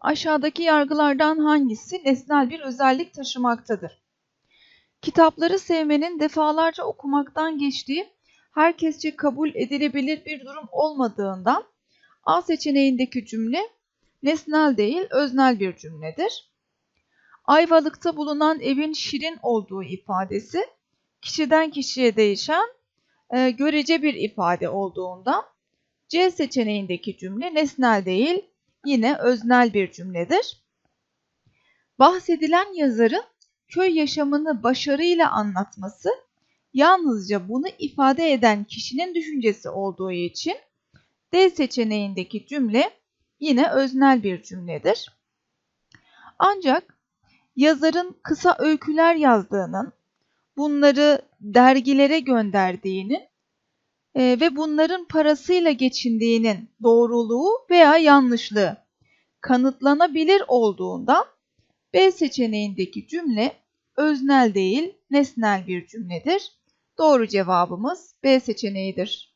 Aşağıdaki yargılardan hangisi nesnel bir özellik taşımaktadır? Kitapları sevmenin defalarca okumaktan geçtiği, herkesçe kabul edilebilir bir durum olmadığından A seçeneğindeki cümle nesnel değil, öznel bir cümledir. Ayvalık'ta bulunan evin şirin olduğu ifadesi kişiden kişiye değişen e, görece bir ifade olduğundan C seçeneğindeki cümle nesnel değil, yine öznel bir cümledir. Bahsedilen yazarın köy yaşamını başarıyla anlatması yalnızca bunu ifade eden kişinin düşüncesi olduğu için D seçeneğindeki cümle yine öznel bir cümledir. Ancak yazarın kısa öyküler yazdığının, bunları dergilere gönderdiğinin e, ve bunların parasıyla geçindiğinin doğruluğu veya yanlışlığı kanıtlanabilir olduğundan B seçeneğindeki cümle öznel değil, nesnel bir cümledir. Doğru cevabımız B seçeneğidir.